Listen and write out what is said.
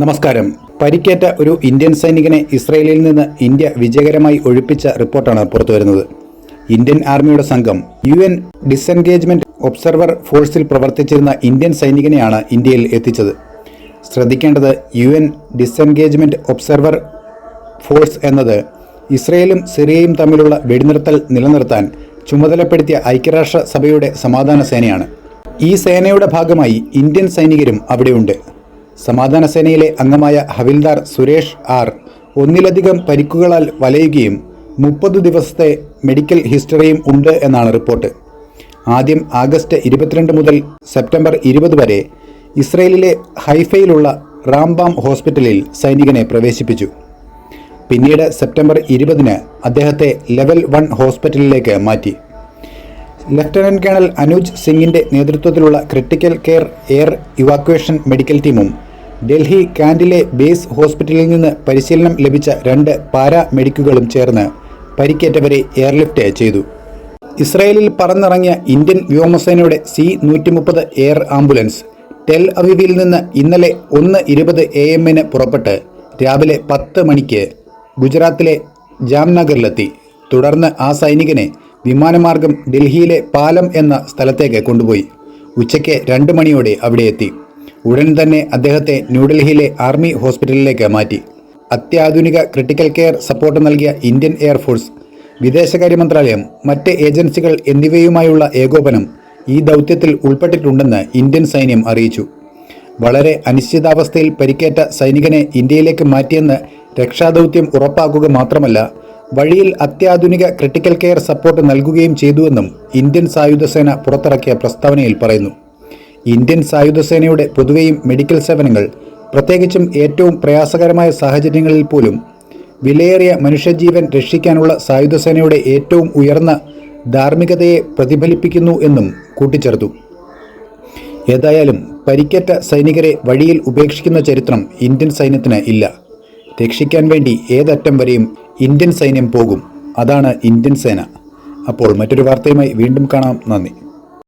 നമസ്കാരം. പരിക്കേറ്റ ഒരു ഇന്ത്യൻ സൈനികനെ ഇസ്രയേലിൽ നിന്ന് ഇന്ത്യ വിജയകരമായി ഒഴിപ്പിച്ച റിപ്പോർട്ടാണ് പുറത്തുവരുന്നത് ഇന്ത്യൻ ആർമിയുടെ സംഘം യു എൻ ഡിസെൻഗേജ്മെന്റ് ഒബ്സർവർ ഫോഴ്സിൽ പ്രവർത്തിച്ചിരുന്ന ഇന്ത്യൻ സൈനികനെയാണ് ഇന്ത്യയിൽ എത്തിച്ചത്. ശ്രദ്ധിക്കേണ്ടത് U N disengagement observer force എന്നത് ഇസ്രയേലും സിറിയയും തമ്മിലുള്ള വെടിനിർത്തൽ നിലനിർത്താൻ ചുമതലപ്പെടുത്തിയ ഐക്യരാഷ്ട്ര സഭയുടെ സമാധാന സേനയാണ്. ഈ സേനയുടെ ഭാഗമായി ഇന്ത്യൻ സൈനികരും അവിടെയുണ്ട്. സമാധാന സേനയിലെ അംഗമായ ഹവിൽദാർ സുരേഷ് ആർ ഒന്നിലധികം പരിക്കുകളാൽ വലയുകയും മുപ്പത് ദിവസത്തെ മെഡിക്കൽ ഹിസ്റ്ററിയും ഉണ്ട് എന്നാണ് റിപ്പോർട്ട്. ആദ്യം ആഗസ്റ്റ് ഇരുപത്തിരണ്ട് മുതൽ സെപ്റ്റംബർ ഇരുപത് വരെ ഇസ്രയേലിലെ ഹൈഫയിലുള്ള റാംബാം ഹോസ്പിറ്റലിൽ സൈനികനെ പ്രവേശിപ്പിച്ചു. പിന്നീട് സെപ്റ്റംബർ ഇരുപതിന് അദ്ദേഹത്തെ ലെവൽ വൺ ഹോസ്പിറ്റലിലേക്ക് മാറ്റി. ലഫ്റ്റനന്റ് കേണൽ അനുജ് സിംഗിന്റെ നേതൃത്വത്തിലുള്ള critical care air evacuation medical ടീമും ഡൽഹി കാൻഡിലെ ബേസ് ഹോസ്പിറ്റലിൽ നിന്ന് പരിശീലനം ലഭിച്ച രണ്ട് പാരാ മെഡിക്കുകളും ചേർന്ന് പരിക്കേറ്റവരെ എയർലിഫ്റ്റ് ചെയ്തു. ഇസ്രായേലിൽ പറന്നിറങ്ങിയ ഇന്ത്യൻ വ്യോമസേനയുടെ സി നൂറ്റി മുപ്പത് എയർ ആംബുലൻസ് ടെൽ അവീവിൽ നിന്ന് ഇന്നലെ ഒന്ന് ഇരുപത് എ എമ്മിന് പുറപ്പെട്ട് രാവിലെ പത്ത് മണിക്ക് ഗുജറാത്തിലെ ജാംനഗറിലെത്തി. തുടർന്ന് ആ സൈനികനെ വിമാനമാർഗം ഡൽഹിയിലെ പാലം എന്ന സ്ഥലത്തേക്ക് കൊണ്ടുപോയി. ഉച്ചയ്ക്ക് രണ്ട് മണിയോടെ അവിടെ എത്തി. ഉടൻ തന്നെ അദ്ദേഹത്തെ ന്യൂഡൽഹിയിലെ ആർമി ഹോസ്പിറ്റലിലേക്ക് മാറ്റി. അത്യാധുനിക ക്രിട്ടിക്കൽ കെയർ സപ്പോർട്ട് നൽകിയ ഇന്ത്യൻ എയർഫോഴ്സ് വിദേശകാര്യ മന്ത്രാലയം മറ്റ് ഏജൻസികൾ എന്നിവയുമായുള്ള ഏകോപനം ഈ ദൗത്യത്തിൽ ഉൾപ്പെട്ടിട്ടുണ്ടെന്ന് ഇന്ത്യൻ സൈന്യം അറിയിച്ചു. വളരെ അനിശ്ചിതാവസ്ഥയിൽ പരിക്കേറ്റ സൈനികനെ ഇന്ത്യയിലേക്ക് മാറ്റിയെന്ന് രക്ഷാദൗത്യം ഉറപ്പാക്കുക മാത്രമല്ല വഴിയിൽ അത്യാധുനിക ക്രിട്ടിക്കൽ കെയർ സപ്പോർട്ട് നൽകുകയും ചെയ്തുവെന്നും ഇന്ത്യൻ സായുധസേന പുറത്തിറക്കിയ പ്രസ്താവനയിൽ പറയുന്നു. ഇന്ത്യൻ സായുധസേനയുടെ പൊതുവെയും മെഡിക്കൽ സേവനങ്ങൾ പ്രത്യേകിച്ചും ഏറ്റവും പ്രയാസകരമായ സാഹചര്യങ്ങളിൽ പോലും വിലയേറിയ മനുഷ്യജീവൻ രക്ഷിക്കാനുള്ള സായുധസേനയുടെ ഏറ്റവും ഉയർന്ന ധാർമ്മികതയെ പ്രതിഫലിപ്പിക്കുന്നു എന്നും കൂട്ടിച്ചേർത്തു. ഏതായാലും പരിക്കേറ്റ സൈനികരെ വഴിയിൽ ഉപേക്ഷിക്കുന്ന ചരിത്രം ഇന്ത്യൻ സൈന്യത്തിന് ഇല്ല. രക്ഷിക്കാൻ വേണ്ടി ഏതറ്റം വരെയും ഇന്ത്യൻ സൈന്യം പോകും. അതാണ് ഇന്ത്യൻ സേന. അപ്പോൾ മറ്റൊരു വാർത്തയുമായി വീണ്ടും കാണാം. നന്ദി.